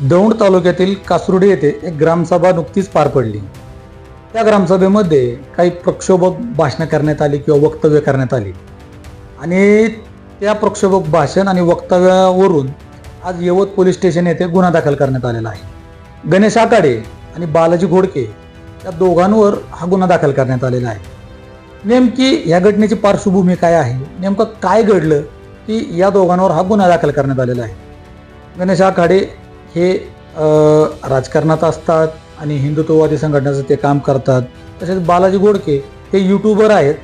दौंड तालुक्यातील कासुर्डी येथे एक ग्रामसभा नुकतीच पार पडली. त्या ग्रामसभेमध्ये काही प्रक्षोभक भाषणं करण्यात आली किंवा वक्तव्य करण्यात आली. आणि त्या प्रक्षोभक भाषण आणि वक्तव्यावरून आज यवत पोलीस स्टेशन येथे गुन्हा दाखल करण्यात आलेला आहे. गणेश आकाडे आणि बालाजी घोडके या दोघांवर हा गुन्हा दाखल करण्यात आलेला आहे. नेमकी या घटनेची पार्श्वभूमी काय आहे? नेमकं काय घडलं की या दोघांवर हा गुन्हा दाखल करण्यात आलेला आहे? गणेश आखाडे हे राजकारणात असतात आणि हिंदुत्ववादी संघटनेचं ते काम करतात. तसेच बालाजी गोडके हे यूट्यूबर आहेत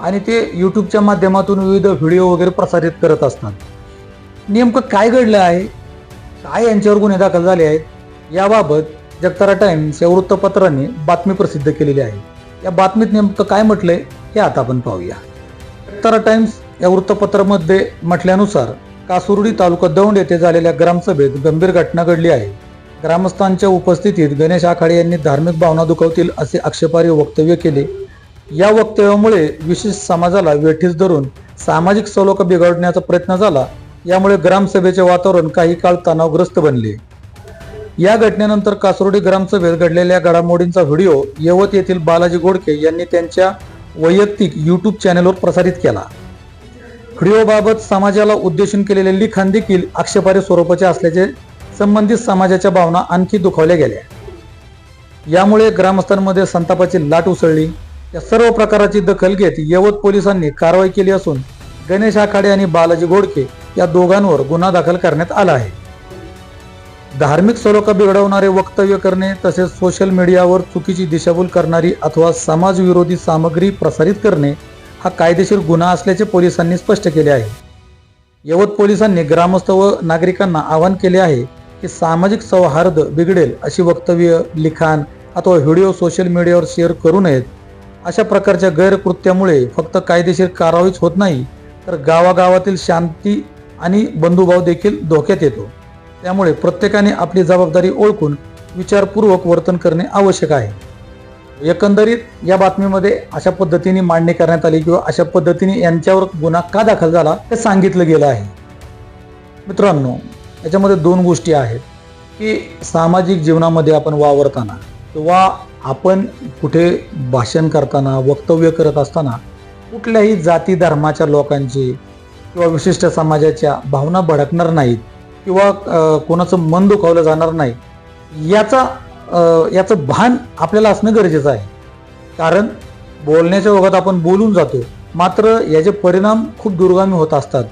आणि ते यूट्यूबच्या माध्यमातून विविध व्हिडिओ वगैरे प्रसारित करत असतात. नेमकं काय घडलं आहे? काय यांच्यावर गुन्हे दाखल झाले आहेत? याबाबत जगतारा टाइम्स या वृत्तपत्राने बातमी प्रसिद्ध केलेली आहे. या बातमीत नेमकं काय म्हटलंय हे आता आपण पाहूया. जगतारा टाइम्स या वृत्तपत्रामध्ये म्हटल्यानुसार कासुर्डी तालुका दौंड येथे झालेल्या ग्रामसभेत गंभीर घटना घडली आहे. ग्रामस्थांच्या उपस्थितीत गणेश आखाडे यांनी धार्मिक भावना दुखवतील असे आक्षेपार्ह वक्तव्य केले. या वक्तव्यामुळे विशेष समाजाला वेठीस धरून सामाजिक सलोखा बिघडण्याचा प्रयत्न झाला यामुळे ग्रामसभेचे वातावरण काही काळ तणावग्रस्त बनले. या घटनेनंतर कासरोडी ग्रामसभेत घडलेल्या घडामोडींचा व्हिडिओ यवत येथील बालाजी गोडके यांनी त्यांच्या वैयक्तिक यूट्यूब चॅनेलवर प्रसारित केला. व्हिडिओबाबत समाजाला उद्देशून केलेले लिखाण देखील आक्षेपार्ह स्वरूपाचे असल्याचे संबंधित समाजाच्या भावना आणखी दुखावल्या गेल्या. यामुळे ग्रामस्थांमध्ये संतापाची लाट उसळली. या सर्व प्रकाराची दखल घेत यवत पोलिसांनी कारवाई केली असून गणेश आखाडे आणि बालाजी घोडके या दोघांवर गुन्हा दाखल करण्यात आला आहे. धार्मिक सलोखा बिघडवणारे वक्तव्य करणे तसेच सोशल मीडियावर चुकीची दिशाभूल करणारी अथवा समाजविरोधी सामग्री प्रसारित करणे हा कायदेशीर गुन्हा असल्याचे पोलिसांनी स्पष्ट केले आहे. यवत पोलिसांनी ग्रामस्थ व नागरिकांना आवाहन केले आहे की सामाजिक सौहार्द बिघडेल अशी वक्तव्य लिखाण अथवा व्हिडिओ सोशल मीडियावर शेअर करू नयेत. अशा प्रकारच्या गैरकृत्यामुळे फक्त कायदेशीर कारवाईच होत नाही तर गावागावातील शांती आणि बंधुभाव देखील धोक्यात येतो. त्यामुळे प्रत्येकाने आपली जबाबदारी ओळखून विचारपूर्वक वर्तन करणे आवश्यक आहे. एकंदरीत या बातमीमध्ये अशा पद्धतीने मांडणी करण्यात आली किंवा अशा पद्धतीने यांच्यावर गुन्हा का दाखल झाला हे सांगितलं गेलं आहे. मित्रांनो याच्यामध्ये दोन गोष्टी आहेत की सामाजिक जीवनामध्ये आपण वावरताना किंवा आपण कुठे भाषण करताना वक्तव्य करत असताना कुठल्याही जाती धर्माच्या लोकांची किंवा विशिष्ट समाजाच्या भावना भडकणार नाहीत किंवा कोणाचं मन दुखावलं जाणार नाही याचा याचं भान आपल्याला असणं गरजेचं आहे. कारण बोलण्याच्या ओघात आपण बोलून जातो. मात्र याचे परिणाम खूप दुर्गामी होत असतात.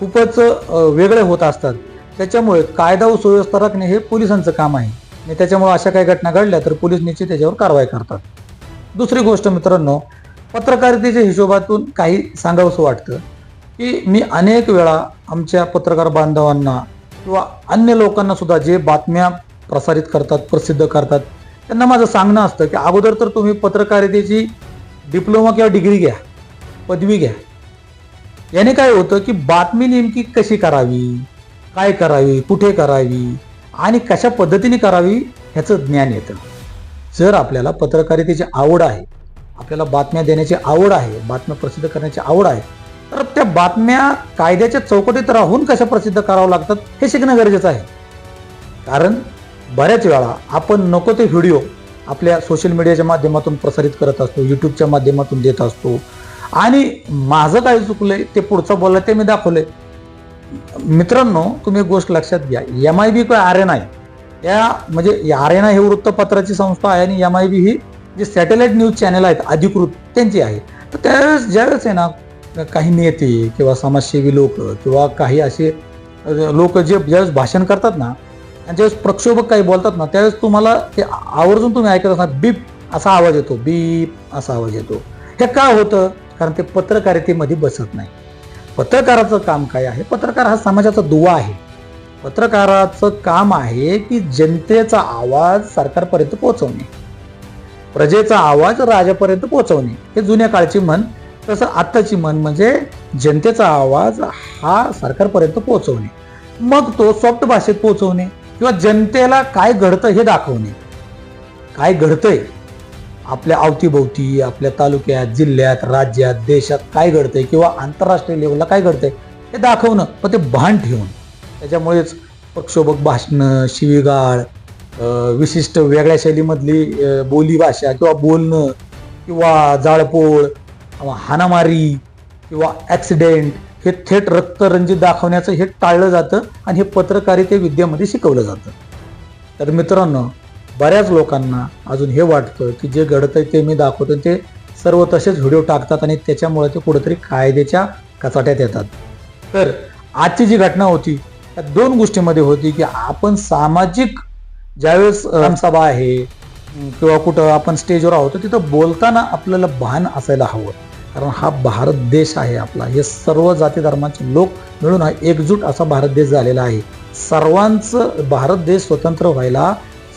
खूपच वेगळे होत असतात. त्याच्यामुळे कायदा व सुव्यवस्था राखणे हे पोलिसांचं काम आहे. आणि त्याच्यामुळे अशा काही घटना घडल्या तर पोलीस निश्चित त्याच्यावर कारवाई करतात. दुसरी गोष्ट मित्रांनो पत्रकारितेच्या हिशोबातून काही सांगावंसं वाटतं की मी अनेक वेळा आमच्या पत्रकार बांधवांना किंवा अन्य लोकांना सुद्धा जे बातम्या प्रसारित करतात प्रसिद्ध करतात. त्यांना माझं सांगणं असतं की अगोदर तर तुम्ही पत्रकारितेची डिप्लोमा किंवा डिग्री घ्या पदवी घ्या. याने काय होतं की बातमी नेमकी कशी करावी काय करावी कुठे करावी आणि कशा पद्धतीने करावी ह्याचं ज्ञान येतं. जर आपल्याला पत्रकारितेची आवड आहे आपल्याला बातम्या देण्याची आवड आहे बातम्या प्रसिद्ध करण्याची आवड आहे तर त्या बातम्या कायद्याच्या चौकटीत राहून कशा प्रसिद्ध करावं लागतात हे शिकणं गरजेचं आहे. कारण बऱ्याच वेळा आपण नको ते व्हिडिओ आपल्या सोशल मीडियाच्या माध्यमातून प्रसारित करत असतो यूट्यूबच्या माध्यमातून देत असतो. आणि माझं काय चुकलंय ते पुढचं बोललं ते मी दाखवलंय. मित्रांनो तुम्ही एक गोष्ट लक्षात घ्या. एम आय बी काय आर एन आय या म्हणजे आर एन आय हे वृत्तपत्राची संस्था आहे आणि एम आय बी ही जे सॅटेलाईट न्यूज चॅनल आहेत अधिकृत त्यांची आहे. तर त्यावेळेस ज्यावेळेस आहे ना काही नेते किंवा समाजसेवी लोक किंवा काही असे लोक जे ज्यावेळेस भाषण करतात ना आणि ज्यावेळेस प्रक्षोभक काही बोलतात ना त्यावेळेस तुम्हाला ते आवर्जून तुम्ही ऐकत असणार बीप असा आवाज येतो बीप असा आवाज येतो. हे का होतं? कारण ते पत्रकारितेमध्ये बसत नाही. पत्रकाराचं काम काय आहे? पत्रकार हा समाजाचा दुवा आहे. पत्रकाराचं काम आहे की जनतेचा आवाज सरकारपर्यंत पोहोचवणे. प्रजेचा आवाज राजापर्यंत पोहोचवणे. हे जुन्या काळची म्हण तसं आत्ताची म्हण म्हणजे जनतेचा आवाज हा सरकारपर्यंत पोहोचवणे. मग तो सॉफ्ट भाषेत पोहोचवणे. किंवा जनतेला काय घडतं हे दाखवणे. काय घडतंय? आपल्या अवतीभोवती आपल्या तालुक्यात जिल्ह्यात राज्यात देशात काय घडतंय किंवा आंतरराष्ट्रीय लेवलला काय घडतंय हे दाखवणं पण ते भान ठेवून त्याच्यामुळेच प्रक्षोभक भाषणं शिवीगाळ विशिष्ट वेगळ्या शैलीमधली बोलीभाषा किंवा बोलणं किंवा जाळपोळ हाणामारी किंवा ॲक्सिडेंट हे थेट रक्तरंजित दाखवण्याचं हे टाळलं जातं आणि हे पत्रकारिते विद्येमध्ये शिकवलं जातं. तर मित्रांनो बऱ्याच लोकांना अजून हे वाटतं की जे घडतं ते मी दाखवतो ते सर्व तसेच व्हिडिओ टाकतात आणि त्याच्यामुळे ते कुठेतरी कायद्याच्या कचाट्यात येतात. तर आजची जी घटना होती त्या दोन गोष्टीमध्ये होती की आपण सामाजिक ज्यावेळेस रामसभा आहे किंवा कुठं आपण स्टेजवर आहोत तिथं बोलताना आपल्याला भान असायला हवं. कारण हा भारत देश आहे आपला. हे सर्व जाती धर्माचे लोक मिळून हा एकजूट असा भारत देश झालेला आहे. सर्वांचं भारत देश स्वतंत्र व्हायला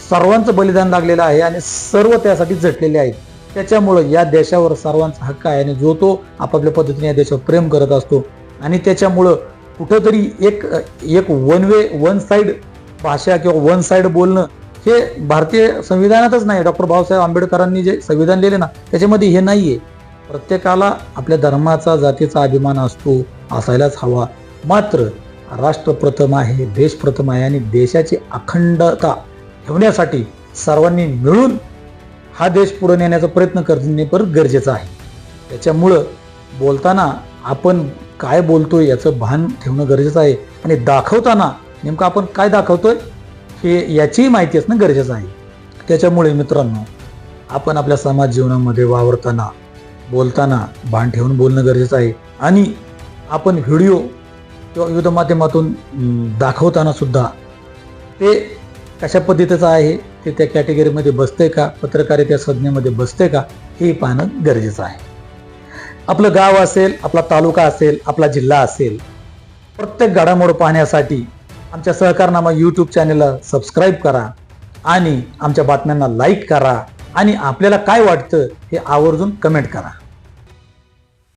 सर्वांचं बलिदान लागलेलं आहे आणि सर्व त्यासाठी झटलेले आहेत. त्याच्यामुळं या देशावर सर्वांचा हक्क आहे आणि जो तो आपापल्या पद्धतीने या देशावर प्रेम करत असतो. आणि त्याच्यामुळं कुठंतरी एक एक वन वे वन साईड भाषा किंवा वन साईड बोलणं हे भारतीय संविधानातच नाही. डॉक्टर बाबासाहेब आंबेडकरांनी जे संविधान लिहिले ना त्याच्यामध्ये हे नाही आहे प्रत्येकाला आपल्या धर्माचा जातीचा अभिमान असतो असायलाच हवा. मात्र राष्ट्र प्रथम आहे देश प्रथम आहे आणि देशाची अखंडता ठेवण्यासाठी सर्वांनी मिळून हा देश पुढे नेण्याचा प्रयत्न करणे पण गरजेचं आहे. त्याच्यामुळं बोलताना आपण काय बोलतोय याचं भान ठेवणं गरजेचं आहे आणि दाखवताना नेमकं आपण काय दाखवतोय हे याचीही माहिती असणं गरजेचं आहे. त्याच्यामुळे मित्रांनो आपण आपल्या समाज जीवनामध्ये वावरताना बोलताना भान ठेवून बोलणं गरजेचं आहे. आणि आपण व्हिडिओ किंवा विविध माध्यमातून दाखवताना सुद्धा ते कशा पद्धतीचं आहे ते त्या कॅटेगरीमध्ये बसते का पत्रकारिता संज्ञेमध्ये बसते का हे पाहणं गरजेचं आहे. आपलं गाव असेल आपला तालुका असेल आपला जिल्हा असेल प्रत्येक घडामोड पाहण्यासाठी आमच्या सहकारनामा यूट्यूब चॅनलला सबस्क्राईब करा आणि आमच्या बातम्यांना लाईक करा. आणि आपल्याला काय वाटतं हे आवर्जून कमेंट करा.